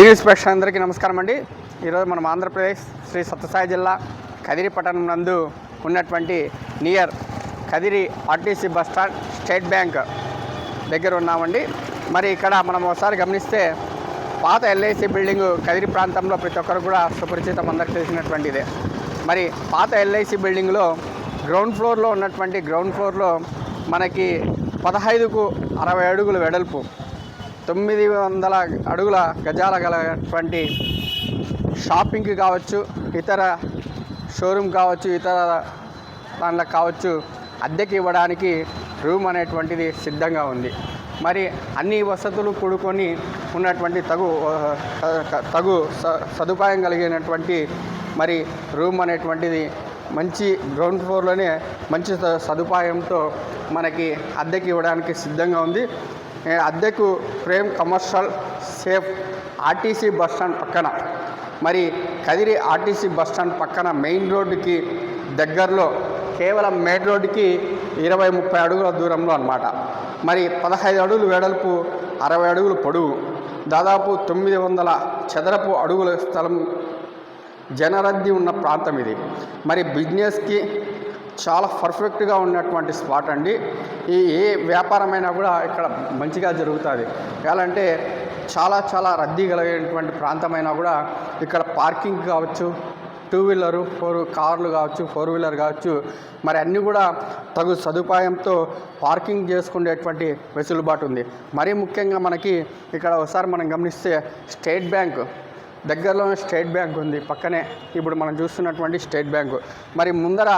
EVS ప్రేక్షకులందరికీ నమస్కారం అండి. ఈరోజు మనం ఆంధ్రప్రదేశ్ శ్రీ సత్యసాయి జిల్లా కదిరి పట్టణం నందు ఉన్నటువంటి near Kadiri RTC bus stand state bank దగ్గర ఉన్నామండి. మరి ఇక్కడ మనం ఒకసారి గమనిస్తే పాత ఎల్ఐసి బిల్డింగ్ కదిరి ప్రాంతంలో ప్రతి ఒక్కరు కూడా సుపరిచితం అందరికి తెలిసినటువంటిదే. మరి పాత ఎల్ఐసి బిల్డింగ్లో గ్రౌండ్ ఫ్లోర్లో ఉన్నటువంటి గ్రౌండ్ ఫ్లోర్లో మనకి పదహైదుకు అరవై అడుగుల వెడల్పు తొమ్మిది వందల అడుగుల గజాల గలటువంటి షాపింగ్కి కావచ్చు ఇతర షోరూమ్ కావచ్చు ఇతర దానిలో కావచ్చు అద్దెకి ఇవ్వడానికి రూమ్ అనేటువంటిది సిద్ధంగా ఉంది. మరి అన్ని వసతులు కూడుకొని ఉన్నటువంటి తగు తగు స- సదుపాయం కలిగినటువంటి మరి రూమ్ అనేటువంటిది మంచి గ్రౌండ్ ఫ్లోర్లోనే మంచి స- సదుపాయంతో మనకి అద్దెకి ఇవ్వడానికి సిద్ధంగా ఉంది. అద్దెకు Prem commercial safe RTC bus stand పక్కన. మరి కదిరి ఆర్టీసీ బస్ స్టాండ్ పక్కన మెయిన్ రోడ్డుకి దగ్గరలో కేవలం మెయిన్ రోడ్డుకి ఇరవై ముప్పై అడుగుల దూరంలో అన్నమాట. మరి పదహైదు అడుగులు వెడల్పు అరవై అడుగులు పొడవు. దాదాపు తొమ్మిది వందల చదరపు అడుగుల స్థలం జనరద్దీ ఉన్న ప్రాంతం ఇది. మరి బిజినెస్కి చాలా పర్ఫెక్ట్గా ఉన్నటువంటి స్పాట్ అండి. ఈ ఏ వ్యాపారమైనా కూడా ఇక్కడ మంచిగా జరుగుతుంది. ఎలాంటే చాలా చాలా రద్దీ కలిగినటువంటి ప్రాంతమైనా కూడా ఇక్కడ పార్కింగ్ కావచ్చు టూ వీలరు ఫోర్ కార్లు కావచ్చు ఫోర్ వీలర్ కావచ్చు మరి అన్నీ కూడా తగు సదుపాయంతో పార్కింగ్ చేసుకునేటువంటి వెసులుబాటు ఉంది. మరీ ముఖ్యంగా మనకి ఇక్కడ ఒకసారి మనం గమనిస్తే స్టేట్ బ్యాంక్ దగ్గరలోనే స్టేట్ బ్యాంక్ ఉంది పక్కనే ఇప్పుడు మనం చూస్తున్నటువంటి స్టేట్ బ్యాంకు. మరి ముందర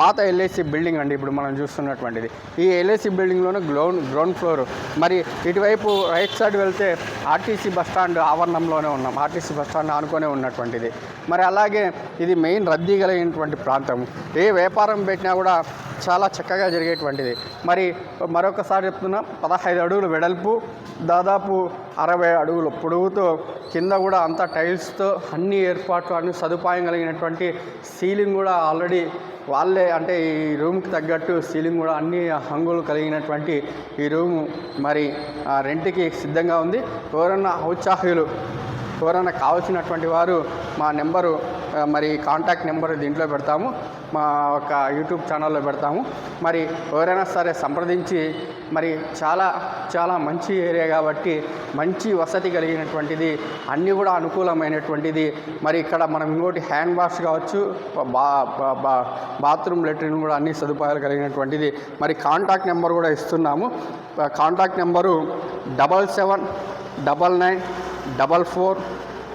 పాత ఎల్ఐసి బిల్డింగ్ అండి ఇప్పుడు మనం చూస్తున్నటువంటిది. ఈ ఎల్ఐసి బిల్డింగ్లోనే గ్రౌండ్ గ్రౌండ్ ఫ్లోర్. మరి ఇటువైపు రైట్ సైడ్ వెళ్తే ఆర్టీసీ బస్ స్టాండ్ ఆవరణంలోనే ఉన్నాం ఆర్టీసీ బస్ స్టాండ్ ఆనుకొనే ఉన్నటువంటిది. మరి అలాగే ఇది మెయిన్ రద్దీ కలిగినటువంటి ప్రాంతం. ఏ వ్యాపారం పెట్టినా కూడా చాలా చక్కగా జరిగేటువంటిది. మరి మరొకసారి చెప్తున్నా పదహైదు అడుగులు వెడల్పు దాదాపు అరవై అడుగులు పొడవుతో కింద కూడా అంతా టైల్స్తో అన్ని ఏర్పాట్లు అన్ని సదుపాయం కలిగినటువంటి సీలింగ్ కూడా ఆల్రెడీ వాళ్ళే అంటే ఈ రూమ్కి తగ్గట్టు సీలింగ్ కూడా అన్ని హంగులు కలిగినటువంటి ఈ రూము మరి ఆ, రెంట్కి సిద్ధంగా ఉంది. ఎవరన్నా ఔత్సాహ్యులు ఎవరైనా కావాల్సినటువంటి వారు మా నెంబరు మరి కాంటాక్ట్ నెంబర్ దీంట్లో పెడతాము. మా ఒక యూట్యూబ్ ఛానల్లో పెడతాము. మరి ఎవరైనా సరే సంప్రదించి మరి చాలా చాలా మంచి ఏరియా కాబట్టి మంచి వసతి కలిగినటువంటిది అన్నీ కూడా అనుకూలమైనటువంటిది. మరి ఇక్కడ మనం ఇంకోటి హ్యాండ్ వాష్ కావచ్చు బా బా- బాత్రూమ్ లెట్రిన్ కూడా అన్ని సదుపాయాలు కలిగినటువంటిది. మరి కాంటాక్ట్ నెంబర్ కూడా ఇస్తున్నాము. Contact number double seven double nine double four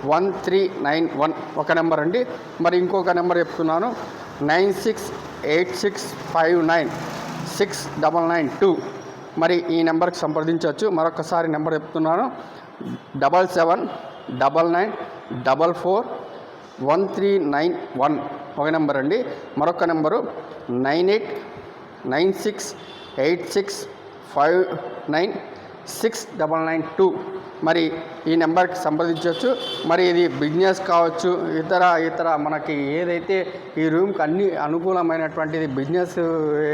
one three nine one ఒక నెంబర్ అండి. మరి ఇంకొక నెంబర్ చెప్తున్నాను. Nine six eight six five nine six double nine two మరి ఈ నెంబర్కి సంప్రదించవచ్చు. మరొకసారి నెంబర్ చెప్తున్నాను. Double seven double nine double four one three nine one ఒక నెంబర్ అండి. మరొక number nine eight nine six eight six five nine six double nine two మరి ఈ నెంబర్కి సంప్రదించవచ్చు. మరి ఇది బిజినెస్ కావచ్చు ఇతర ఇతర మనకి ఏదైతే ఈ రూమ్కి అన్ని అనుకూలమైనటువంటిది బిజినెస్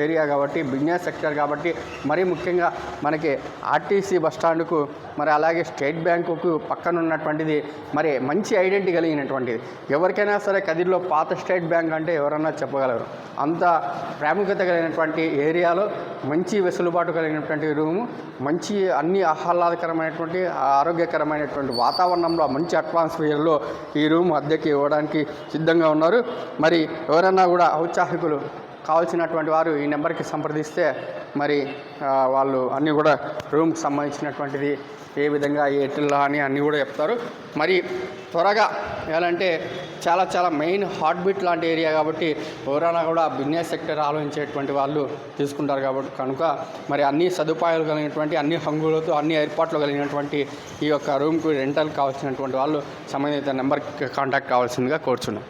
ఏరియా కాబట్టి బిజినెస్ సెక్టర్ కాబట్టి మరీ ముఖ్యంగా మనకి ఆర్టీసీ బస్ స్టాండ్కు మరి అలాగే స్టేట్ బ్యాంకుకు పక్కన ఉన్నటువంటిది మరి మంచి ఐడెంటిటీ కలిగినటువంటిది. ఎవరికైనా సరే కదిరిలో పాత స్టేట్ బ్యాంక్ అంటే ఎవరన్నా చెప్పగలరు. అంత ప్రాముఖ్యత కలిగినటువంటి ఏరియాలో మంచి వెసులుబాటు కలిగినటువంటి రూము మంచి అన్ని ఆహ్లాదకరమైనటువంటి ఆరోగ్యకరమైన అనుకూలమైనటువంటి వాతావరణంలో మంచి అట్మాస్ఫియర్లో ఈ రూమ్ అద్దెకి ఇవ్వడానికి సిద్ధంగా ఉన్నారు. మరి ఎవరైనా కూడా ఔత్సాహికులు కావాల్సినటువంటి వారు ఈ నెంబర్కి సంప్రదిస్తే మరి వాళ్ళు అన్నీ కూడా రూమ్కి సంబంధించినటువంటిది ఏ విధంగా ఎట్లా అని అన్నీ కూడా చెప్తారు. మరి త్వరగా ఎలాంటే చాలా చాలా మెయిన్ హార్ట్ బీట్ లాంటి ఏరియా కాబట్టి ఎవరైనా కూడా బిజినెస్ సెక్టర్ ఆలోచించేటువంటి వాళ్ళు తీసుకుంటారు కాబట్టి కనుక మరి అన్ని సదుపాయాలు కలిగినటువంటి అన్ని హంగులతో అన్ని ఏర్పాట్లు కలిగినటువంటి ఈ యొక్క రూమ్కి రెంటల్ కావాల్సినటువంటి వాళ్ళు సంబంధిత నెంబర్కి కాంటాక్ట్ కావాల్సిందిగా కోరుచున్నాం.